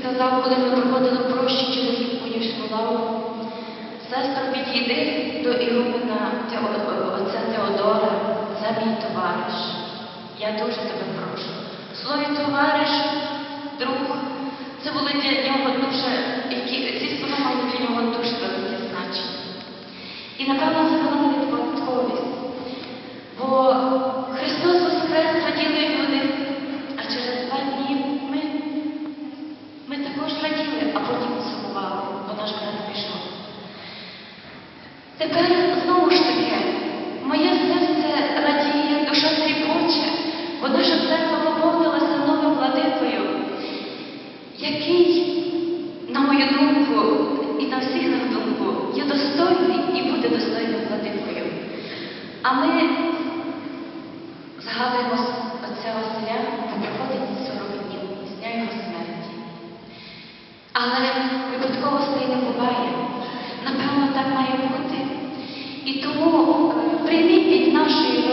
сказав, коли ми проходили прощі через Іпонівську лаву, сестро, підійди до Ігумена отця Теодора, це мій товариш. Я дуже тебе прошу. Слові товариш, друг, це були для нього дуже, які, ці слова для нього дуже велике значення. І напевно це була Тепер знову ж таки, моє серце радіє, душа тріпоче, бо наша церква поповнилася новим владикою, який, на мою думку, і на всіх на думку, є достойний і буде достойним владикою. А ми згадуємо отця Василя, бо проходить 40 днів з його смерті. Але випадковостей не буває. І тому е, прийміть від нашої